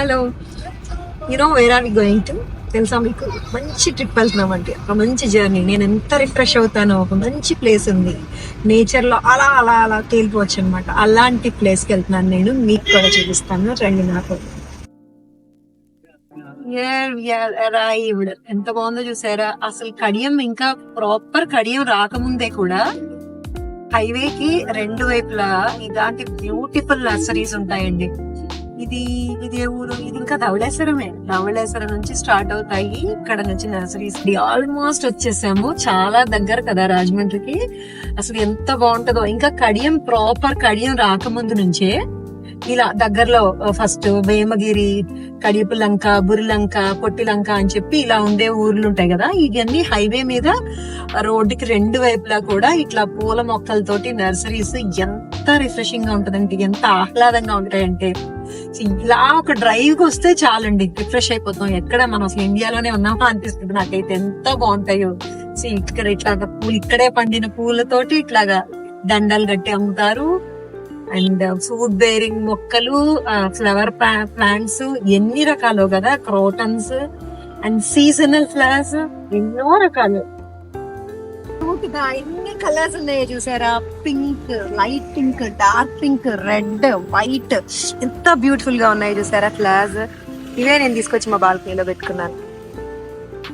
Hello. You know where are we going to తెలుసా మీకు? మంచి ట్రిప్ వెళ్తున్నాం ఒక మంచి జర్నీ నేను ఎంత రిఫ్రెష్ అవుతానో ఒక మంచి ప్లేస్ ఉంది. నేచర్లో అలా అలా అలా తేలిపోవచ్చు అనమాట అలాంటి ప్లేస్కి వెళ్తున్నాను నేను. మీకు కూడా చూపిస్తాను. రండి నాకు. ఎంత బాగుందో చూసారా? అసలు కడియం ఇంకా ప్రాపర్ కడియం రాకముందే కూడా హైవే కి రెండు వైపులా ఇలాంటి బ్యూటిఫుల్ నర్సరీస్ ఉంటాయండి. ఇది ఇది ఏ ఊరు? ఇది ఇంకా ధవళేశ్వరమే. ధవళేశ్వరం నుంచి స్టార్ట్ అవుతాయి. ఇక్కడ నుంచి నర్సరీస్ ఆల్మోస్ట్ వచ్చేసాము. చాలా దగ్గర కదా రాజమండ్రికి. అసలు ఎంత బాగుంటుందో. ఇంకా కడియం ప్రాపర్ కడియం రాకముందు నుంచే ఇలా దగ్గరలో ఫస్ట్ వేమగిరి కడియపు లంక బురిలంక పొట్టిలంక అని చెప్పి ఇలా ఉండే ఊర్లు ఉంటాయి కదా. ఇవన్నీ హైవే మీద రోడ్డుకి రెండు వైపులా కూడా ఇట్లా పూల మొక్కలతోటి నర్సరీస్ ఎంత రిఫ్రెషింగ్గా ఉంటుందంటే ఎంత ఆహ్లాదంగా ఉంటాయంటే. ఇలా ఒక డ్రైవ్కి వస్తే చాలండి. రిఫ్రెష్ అయిపోతాం. ఎక్కడ మనం అసలు ఇండియాలోనే ఉన్నామా అనిపిస్తుంది నాకైతే. ఎంత బాగుంటాయో. See, ఇక్కడ ఇట్లాగా పూలు ఇక్కడే పండిన పూలతోటి ఇట్లాగా దండలు కట్టి అమ్ముతారు. అండ్ ఫ్రూట్ బేరింగ్ మొక్కలు ఫ్లవర్ ప్లాంట్స్ ఎన్ని రకాలు కదా. క్రోటన్స్ అండ్ సీజనల్ ఫ్లవర్స్ ఎన్నో రకాలు. Cute గా ఎన్ని కలర్స్ ఉన్నాయో చూసారా? Pink light pink dark pink red white ఎంత బ్యూటిఫుల్గా ఉన్నాయి చూసారా ఫ్లవర్స్ ఇవే నేను తీసుకొచ్చి మా బాల్కనీలో పెట్టుకున్నాను.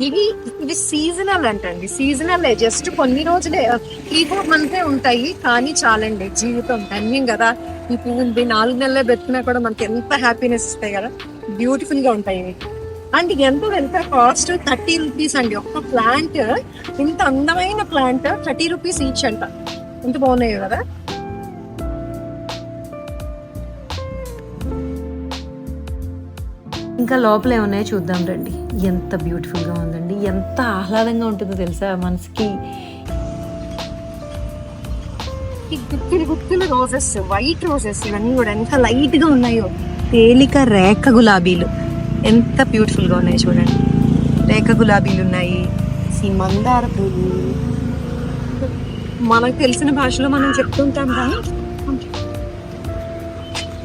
ఇవి ఇవి సీజనల్ అంటండి. సీజనల్ జస్ట్ కొన్ని రోజులే. త్రీ ఫోర్ మంత్సే ఉంటాయి కానీ చాలండి. జీవితం ధన్యం కదా. ఈ పువ్వులు నాలుగు నెలలే పెట్టినా కూడా మనకి ఎంత హ్యాపీనెస్ ఇస్తాయి కదా. బ్యూటిఫుల్గా ఉంటాయి ఇవి. అండ్ ఎంత ఎంత కాస్ట్ థర్టీ రూపీస్ అండి. ఒక్క ప్లాంట్ ఇంత అందమైన ప్లాంట్ థర్టీ రూపీస్ ఈచ్ అంట. ఎంత బాగున్నాయి కదా? ఇంకా లోపల ఏమున్నాయో చూద్దాం రండి. ఎంత బ్యూటిఫుల్గా ఉందండి. ఎంత ఆహ్లాదంగా ఉంటుందో తెలుసా మనసుకి? ఈ గుత్తులు గుత్తులు రోజెస్ వైట్ రోజెస్ ఇవన్నీ కూడా ఎంత లైట్గా ఉన్నాయో. తేలిక రేఖ గులాబీలు. ఎంత బ్యూటిఫుల్గా ఉన్నాయి చూడండి. రేఖ గులాబీలు ఉన్నాయి. ఈ మందార పూలు. మనకు తెలిసిన భాషలో మనం చెప్తుంటాం కానీ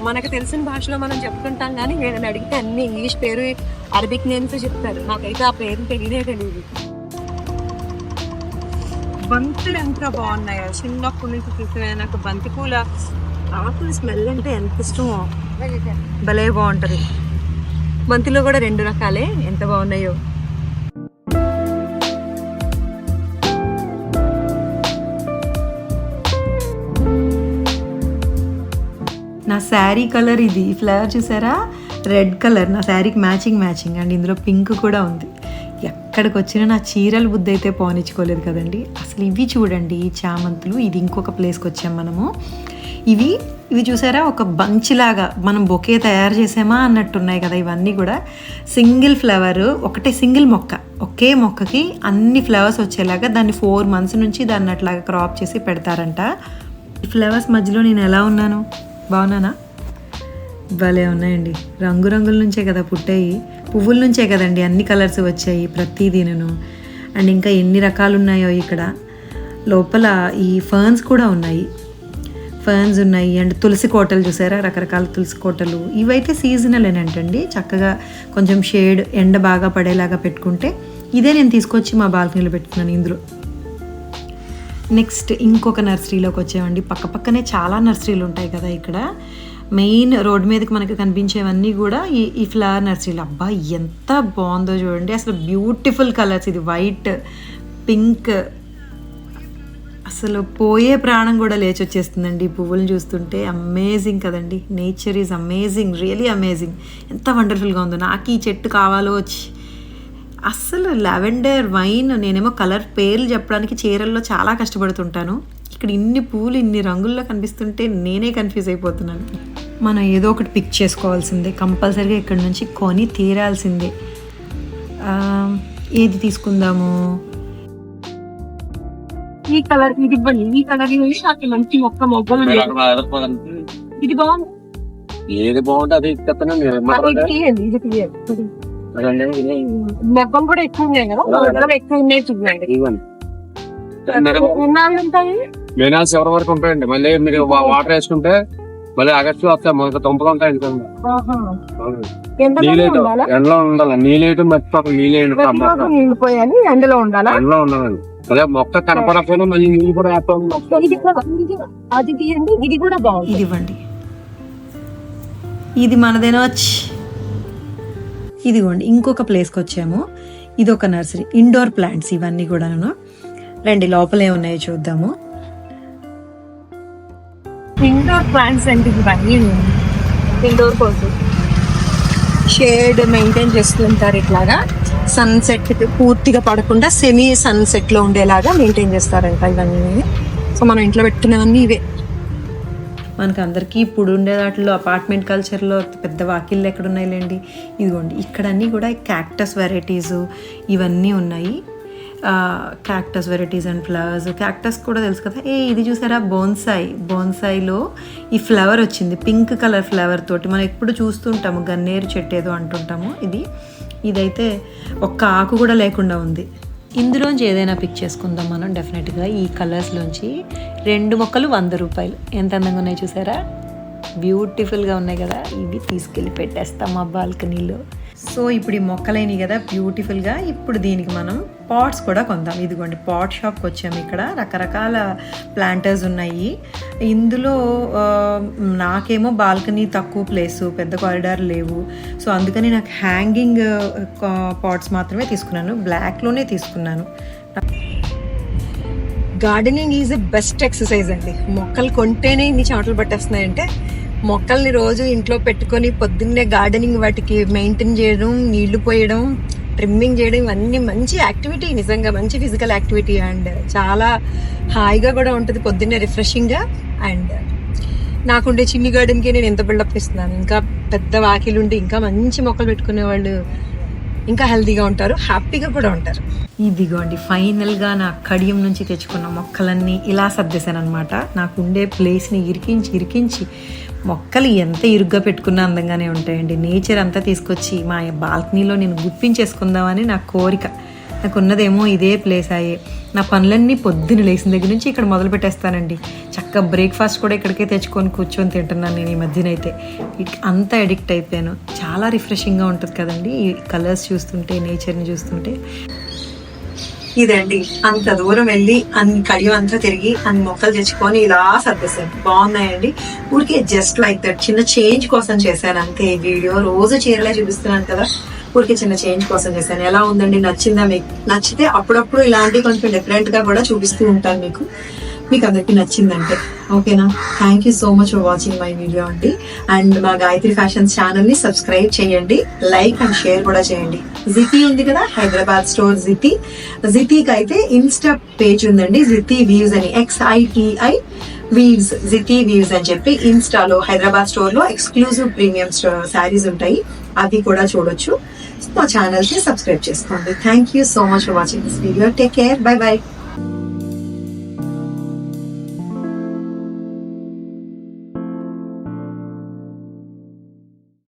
మనకు తెలిసిన భాషలో మనం చెప్తుంటాం కానీ వీళ్ళని అడిగితే అన్ని ఇంగ్లీష్ పేరు అరబిక్ నేమ్స్ చెప్తారు. నాకైతే ఆ పేరు తెలియనే తెలియదు బంతులు ఎంత బాగున్నాయో? చిన్నప్పటి నుంచి చూసిన నాకు బంతి పూల ఆకుల స్మెల్ అంటే ఎంత ఇష్టమో. భలే బాగుంటది. బంతిలో కూడా రెండు రకాలే. ఎంత బాగున్నాయో. నా శారీ కలర్ ఇది. ఫ్లవర్ చూసారా? Red colour. నా శారీకి మ్యాచింగ్ మ్యాచింగ్. అండ్ ఇందులో పింక్ కూడా ఉంది. ఎక్కడికి వచ్చినా నా చీరలు బుద్ధి అయితే పోనిచ్చుకోలేదు కదండి. అసలు ఇవి చూడండి ఈ చామంతులు. ఇది ఇంకొక ప్లేస్కి వచ్చాం మనము. ఇవి ఇవి చూసారా? ఒక బంచ్ లాగా మనం బొకే తయారు చేసామా అన్నట్టున్నాయి కదా ఇవన్నీ కూడా. సింగిల్ ఫ్లవర్ ఒకటే సింగిల్ మొక్క. ఒకే మొక్కకి అన్ని ఫ్లవర్స్ వచ్చేలాగా దాన్ని ఫోర్ మంత్స్ నుంచి దాన్ని అట్లాగా క్రాప్ చేసి పెడతారంట. ఈ ఫ్లవర్స్ మధ్యలో నేను ఎలా ఉన్నాను? బాగున్నానా? భలే ఉన్నాయండి. రంగురంగుల నుంచే కదా పుట్టాయి. పువ్వుల నుంచే కదండి అన్ని కలర్స్ వచ్చాయి ప్రతిదీను అండ్ ఇంకా ఎన్ని రకాలు ఉన్నాయో ఇక్కడ. లోపల ఈ ఫర్న్స్ కూడా ఉన్నాయి. ఫర్న్స్ ఉన్నాయి. అండ్ తులసి కోటలు చూసారా? రకరకాల తులసి కోటలు. ఇవైతే సీజనల్ ఏంటండి చక్కగా కొంచెం షేడ్ ఎండ బాగా పడేలాగా పెట్టుకుంటే ఇదే నేను తీసుకొచ్చి మా బాల్కనీలో పెట్టుకున్నాను ఇందులో. నెక్స్ట్ ఇంకొక నర్సరీలోకి వచ్చామండి. పక్క పక్కనే చాలా నర్సరీలు ఉంటాయి కదా ఇక్కడ. మెయిన్ రోడ్ మీదకి మనకు కనిపించేవన్నీ కూడా ఈ ఈ ఫ్లవర్ నర్సరీలు అబ్బా ఎంత బాగుందో చూడండి. అసలు బ్యూటిఫుల్ కలర్స్ ఇది. వైట్ పింక్ అసలు పోయే ప్రాణం కూడా లేచి వచ్చేస్తుందండి పువ్వులను చూస్తుంటే అమేజింగ్ కదండి. Nature is amazing really amazing ఎంత వండర్ఫుల్గా ఉందో. నాకు ఈ చెట్టు కావాలో వచ్చి అస్సలు లెవెండర్ వైన్ నేనేమో కలర్ పేర్లు చెప్పడానికి చీరల్లో చాలా కష్టపడుతుంటాను. ఇక్కడ ఇన్ని పూలు ఇన్ని రంగుల్లో కనిపిస్తుంటే నేనే కన్ఫ్యూజ్ అయిపోతున్నాను. మనం ఏదో ఒకటి పిక్ చేసుకోవాల్సిందే. కంపల్సరీగా ఇక్కడ నుంచి కొని తీరాల్సిందే. ఏది తీసుకుందాము? ఈ కలర్ ఇది ఇవ్వండి. ఈ కలర్ చూసి నాకు మంచి మొక్క మొగ్గలు ఉన్నాయి. ఇది బాగుంది. ఏది బాగుంటే అది చెప్పినా మీరు అది తీయండి. ఇది తీయండి. మొగ్గలు కూడా ఎక్కువ ఉన్నాయి కదా. మొగ్గలు ఎక్కువ ఉన్నాయి చూడండి. ఇవ్వండి. ఎన్నాళ్ళు ఉంటాయి. మేనాల్స్ ఎవరి వరకు ఉంటాయండి? మళ్ళీ మీరు వాటర్ వేసుకుంటే మళ్ళీ ఆగస్టు వస్తాయి మనకు తుంపలు ఉంటాయి ఉండాలా? ఎండలో ఉండాలి? నీళ్ళేటు మర్చిపోక. నీళ్ళు ఎండలో ఉండాలా? ఎండలో ఉండాలండి. అదే మొక్క కనపడకపోయినా మళ్ళీ నీళ్ళు కూడా వేస్తాం. ఇది కూడా- ఇది- అది తీయండి ఇది కూడా బాగుంది ఇది ఇవ్వండి ఇది మనదేనా ఇదిగోండి ఇంకొక ప్లేస్కి వచ్చాము. ఇది ఒక నర్సరీ ఇండోర్ ప్లాంట్స్ ఇవన్నీ కూడాను. రండి లోపల ఏమున్నాయో చూద్దాము. ఇండోర్ ప్లాంట్స్ అంటే ఇవన్నీ ఇండోర్ కోసం షేడ్ మెయింటైన్ చేస్తుంటారు ఇట్లాగా. సన్సెట్ పూర్తిగా పడకుండా సెమీ సన్సెట్లో ఉండేలాగా మెయింటైన్ చేస్తారంట ఇవన్నీ. సో మనం ఇంట్లో పెట్టుకునేవన్నీ ఇవే. మనకు అందరికీ ఇప్పుడు ఉండే వాటిలో అపార్ట్మెంట్ కల్చర్లో పెద్ద వాకిళ్ళు ఎక్కడ ఉన్నాయిలేండి ఇదిగోండి ఇక్కడ అన్నీ కూడా క్యాక్టస్ వెరైటీస్ ఇవన్నీ ఉన్నాయి. Cactus varieties and flowers cactus కూడా తెలుసు కదా? ఏ ఇది చూసారా? బోన్సాయి బోన్సాయిలో ఈ ఫ్లవర్ వచ్చింది. పింక్ కలర్ ఫ్లవర్ తోటి మనం ఎప్పుడు చూస్తుంటాము. గన్నేరు చెట్టు ఏదో అంటుంటాము. ఇది ఇదైతే ఒక్క ఆకు కూడా లేకుండా ఉంది. ఇందులోంచి ఏదైనా పిక్ చేసుకుందాం మనం డెఫినెట్గా ఈ కలర్స్లోంచి రెండు మొక్కలు వంద రూపాయలు. ఎంత అందంగా ఉన్నాయి చూసారా? బ్యూటిఫుల్గా ఉన్నాయి కదా. ఇవి తీసుకెళ్ళి పెట్టేస్తాం మా బాల్కనీలో. సో ఇప్పుడు ఈ మొక్కలైనవి కదా బ్యూటిఫుల్గా ఇప్పుడు దీనికి మనం పాట్స్ కూడా కొందాం. ఇదిగోండి పాట్ షాప్కి వచ్చాము ఇక్కడ. రకరకాల ప్లాంటర్స్ ఉన్నాయి. ఇందులో నాకేమో బాల్కనీ తక్కువ ప్లేసు పెద్ద కారిడార్ లేవు. సో అందుకని నాకు హ్యాంగింగ్ పాట్స్ మాత్రమే తీసుకున్నాను. బ్లాక్లోనే తీసుకున్నాను. Gardening is the best exercise అండి. మొక్కలు కొంటేనే ఇన్ని చెమటలు పట్టేస్తున్నాయంటే మొక్కల్ని రోజు ఇంట్లో పెట్టుకొని పొద్దున్నే గార్డెనింగ్ వాటికి మెయింటైన్ చేయడం నీళ్ళు పోయడం ట్రిమ్మింగ్ చేయడం ఇవన్నీ మంచి యాక్టివిటీ నిజంగా మంచి ఫిజికల్ యాక్టివిటీ అండ్ చాలా హాయిగా కూడా ఉంటుంది పొద్దున్నే రిఫ్రెషింగ్గా అండ్ నాకుండే చిన్ని గార్డెన్కి నేను ఎంత బిల్డప్ ఇస్తున్నాను. ఇంకా పెద్ద వాకిలుండి ఇంకా మంచి మొక్కలు పెట్టుకునే వాళ్ళు ఇంకా హెల్తీగా ఉంటారు హ్యాపీగా కూడా ఉంటారు. ఇదిగోండి ఫైనల్గా నా కడియం నుంచి తెచ్చుకున్న మొక్కలన్నీ ఇలా సర్దేశాను అనమాట నాకు ఉండే ప్లేస్ని ఇరికించి ఇరికించి మొక్కలు ఎంత ఇరుగ్గా పెట్టుకున్నా అందంగానే ఉంటాయండి. నేచర్ అంతా తీసుకొచ్చి మా బాల్కనీలో నేను గుప్పించేసుకుందామని నా కోరిక. నాకు ఉన్నదేమో ఇదే ప్లేస్ అయ్యే నా పనులన్నీ పొద్దున లేచిన దగ్గర నుంచి ఇక్కడ మొదలు పెట్టేస్తానండి. చక్కగా బ్రేక్ఫాస్ట్ కూడా ఇక్కడికే తెచ్చుకొని కూర్చొని తింటున్నాను నేను ఈ మధ్యనైతే. వీటికి అంత అడిక్ట్ అయిపోయాను. చాలా రిఫ్రెషింగ్గా ఉంటుంది కదండి ఈ కలర్స్ చూస్తుంటే నేచర్ని చూస్తుంటే. ఇదండి. అంత దూరం వెళ్ళి అన్ని కడియం అంతా తిరిగి అన్ని మొక్కలు తెచ్చుకొని ఇలా సర్దేశాను. బాగున్నాయండి. ఊరికే జస్ట్ లైక్ దట్ చిన్న చేంజ్ కోసం చేశాను అంతే వీడియో రోజు చీరలే చూపిస్తున్నాను కదా. ఊరికి చిన్న చేంజ్ కోసం చేశాను. ఎలా ఉందండి? నచ్చిందా మీకు? నచ్చితే అప్పుడప్పుడు ఇలాంటి కొంచెం డిఫరెంట్గా కూడా చూపిస్తూ ఉంటాను మీకు. మీకు అందరికీ నచ్చిందంటే. ఓకేనా? Thank you so much for watching my video అండి. అండ్ మా గాయత్రి ఫ్యాషన్స్ ఛానల్ని సబ్స్క్రైబ్ చేయండి. లైక్ అండ్ షేర్ కూడా చేయండి. జితి ఉంది కదా? హైదరాబాద్ స్టోర్ జితి జితికి అయితే ఇన్స్టా పేజ్ ఉందండి. జితి వ్యూస్ అని. ఎక్స్ఐటిఐ వీవ్స్ జితి వీవ్స్ అని చెప్పి ఇన్స్టాలో హైదరాబాద్ స్టోర్లో ఎక్స్క్లూజివ్ ప్రీమియం శారీస్ ఉంటాయి. అవి కూడా చూడొచ్చు. మా ఛానల్కి సబ్స్క్రైబ్ చేసుకోండి. Thank you so much for watching this video take care bye bye